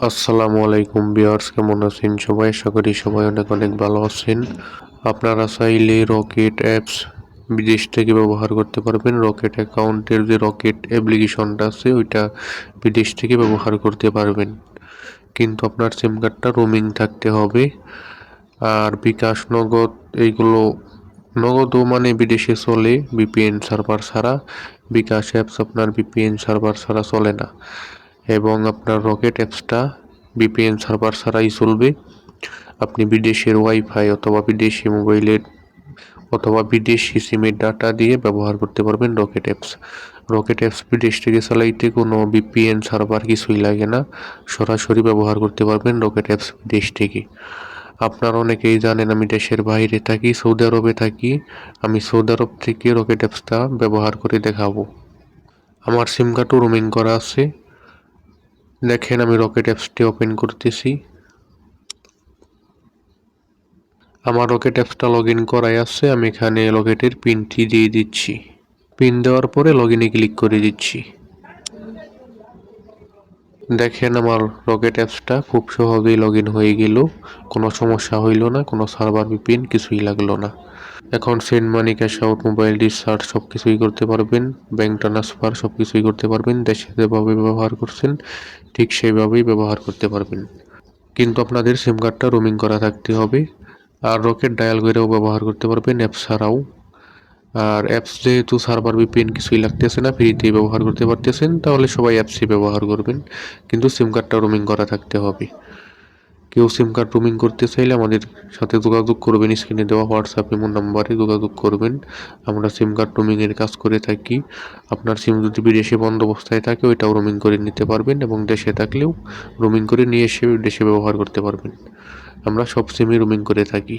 আসসালামু আলাইকুম বিয়ার্স কেমন আছেন সবাই? আশা করি সবাই অনেক অনেক ভালো আছেন। আপনারা চাইলে রকেট অ্যাপস বিদেশ থেকে ব্যবহার করতে পারবেন। রকেট অ্যাকাউন্টের যে রকেট অ্যাপ্লিকেশনটা আছে, ওইটা বিদেশ থেকে ব্যবহার করতে পারবেন। কিন্তু আপনার সিম কার্ডটা রোমিং থাকতে হবে। আর বিকাশ নগদ, এইগুলো নগদও মানে বিদেশে চলে বিপিএন সার্ভার ছাড়া। বিকাশ অ্যাপস আপনার বিপিএন সার্ভার ছাড়া চলে না। এবং আপনার রকেট অ্যাপসটা বিপিএন সার্ভার ছাড়াই চলবে। আপনি বিদেশের ওয়াইফাই অথবা বিদেশি মোবাইলের অথবা বিদেশি সিমের ডাটা দিয়ে ব্যবহার করতে পারবেন রকেট অ্যাপস রকেট অ্যাপস বিদেশ থেকে চালাইতে কোনো বিপিএন সার্ভার কিছুই লাগে না। সরাসরি ব্যবহার করতে পারবেন রকেট অ্যাপস বিদেশ থেকে। আপনারা অনেকেই জানেন, আমি দেশের বাইরে থাকি, সৌদি আরবে থাকি। আমি সৌদি আরব থেকে রকেট অ্যাপসটা ব্যবহার করে দেখাবো। আমার সিম কার্ডও রোমিং করা আছে। দেখেন আমি রকেট অ্যাপসটি ওপেন করতেছি। আমার রকেট অ্যাপসটা লগ ইন করাই আছে, আমি এখানে রকেটের পিনটি দিয়ে দিচ্ছি। পিন দেওয়ার পরে লগ ইনে ক্লিক করে দিচ্ছি। দেখেন আমার রকেট অ্যাপসটা খুব সহজেই লগ হয়ে গেল। কোনো সমস্যা হইল না, কোনো সার্ভার পিন কিছুই লাগল না। এখন send money cash out mobile recharge সব কিছুই করতে পারবেন। ব্যাঙ্ক ট্রান্সফার সব কিছুই করতে পারবেন। দেশে যেভাবে ব্যবহার করছেন, ঠিক সেইভাবেই ব্যবহার করতে পারবেন। কিন্তু আপনাদের সিম কার্ডটা রোমিং করা থাকতে হবে। আর রকেট ডায়াল করেও ব্যবহার করতে পারবেন অ্যাপ ছাড়াও। আর অ্যাপস যেহেতু সার্ভার ভিপিএন কিছুই লাগতেছে না ফ্রিতেই ব্যবহার করতে পারতেছেন, তাহলে সবাই অ্যাপসই ব্যবহার করবেন। কিন্তু সিম কার্ডটা রোমিং করা থাকতে হবে। কেউ সিম কার্ড রোমিং করতে চাইলে আমাদের সাথে যোগাযোগ করবেন স্ক্রিনে দেওয়া হোয়াটসঅ্যাপ এমন নাম্বারে যোগাযোগ করবেন। আমরা সিম কার্ড রোমিংয়ের কাজ করে থাকি। আপনার সিম যদি বিদেশে বন্ধ অবস্থায় থাকে, ওইটাও রোমিং করে নিতে পারবেন এবং দেশে থাকলেও রোমিং করে নিয়ে এসে দেশে ব্যবহার করতে পারবেন। আমরা সব সিমই রোমিং করে থাকি।